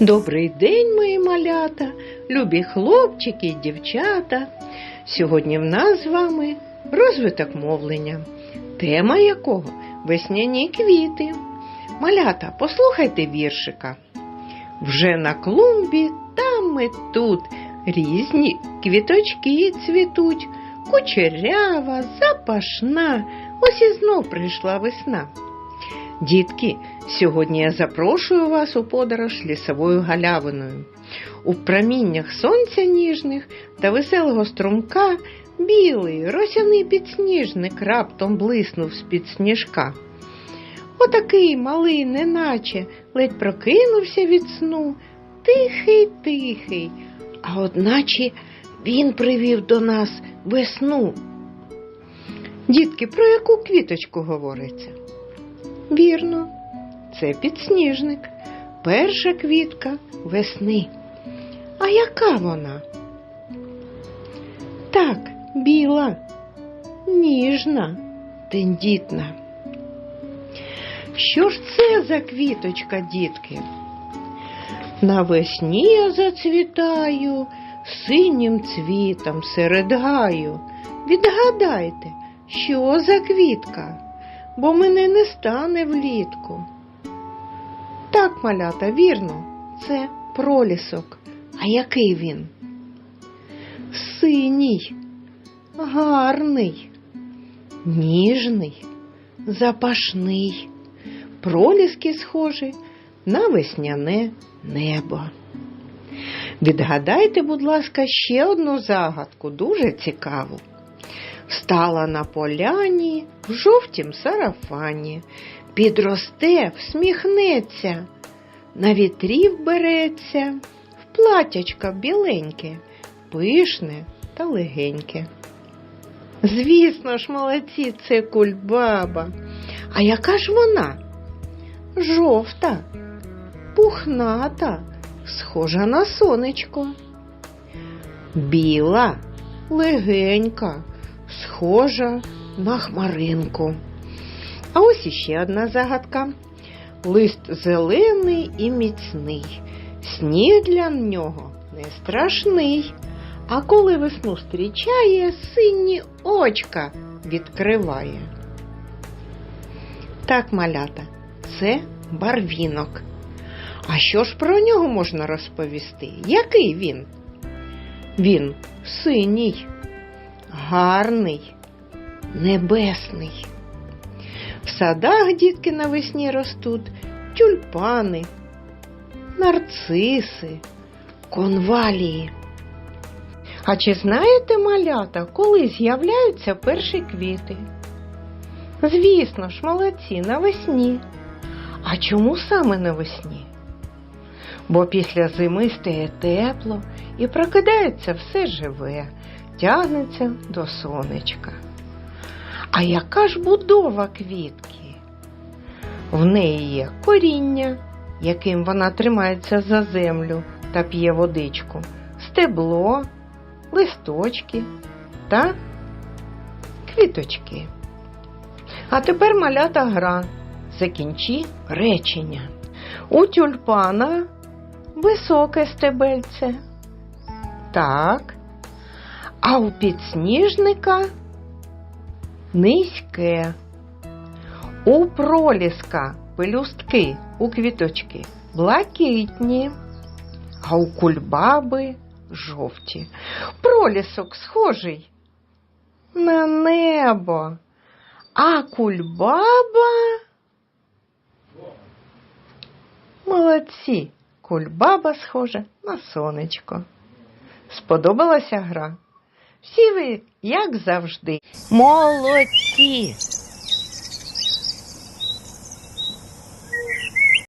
Добрий день, мої малята, любі хлопчики і дівчата. Сьогодні в нас з вами розвиток мовлення, тема якого весняні квіти. Малята, послухайте віршика. Вже на клумбі там і тут різні квіточки цвітуть, кучерява, запашна, ось і знов прийшла весна. Дітки, сьогодні я запрошую вас у подорож лісовою галявиною. У проміннях сонця ніжних та веселого струмка білий росяний підсніжник раптом блиснув з-під сніжка. Отакий малий, неначе ледь прокинувся від сну, тихий, тихий, а одначе він привів до нас весну. Дітки, про яку квіточку говориться? Вірно, це підсніжник, перша квітка весни. А яка вона? Так, біла, ніжна, тендітна. Що ж це за квіточка, дітки? Навесні я зацвітаю синім цвітом серед гаю. Відгадайте, що за квітка? Бо мене не стане влітку. Так, малята, вірно, це пролісок. А який він? Синій, гарний, ніжний, запашний, проліски схожі на весняне небо. Відгадайте, будь ласка, ще одну загадку, дуже цікаву. Стала на поляні в жовтім сарафані, підросте, всміхнеться, на вітрів береться, в платячка біленьке, пишне та легеньке. Звісно ж, молодці, це кульбаба. А яка ж вона? Жовта, пухната, схожа на сонечко. Біла, легенька схожа на хмаринку. А ось іще одна загадка. Лист зелений і міцний, сніг для нього не страшний. А коли весну зустрічає, сині очка відкриває. Так, малята, це барвінок. А що ж про нього можна розповісти? Який він? Він синій гарний, небесний. В садах дітки навесні ростуть тюльпани, нарциси, конвалії. А чи знаєте, малята, коли з'являються перші квіти? Звісно ж, молодці, навесні. А чому саме навесні? Бо після зими стає тепло і прокидається все живе, тягнеться до сонечка. А яка ж будова квітки? В неї є коріння, яким вона тримається за землю та п'є водичку, стебло, листочки та квіточки. А тепер малята гра. Закінчи речення. У тюльпана високе стебельце. Так. А у підсніжника низьке. У проліска пелюстки у квіточки блакитні, а у кульбаби жовті. Пролісок схожий на небо, а кульбаба молодці. Кульбаба схожа на сонечко. Сподобалася гра? Всі ви, як завжди, молодці!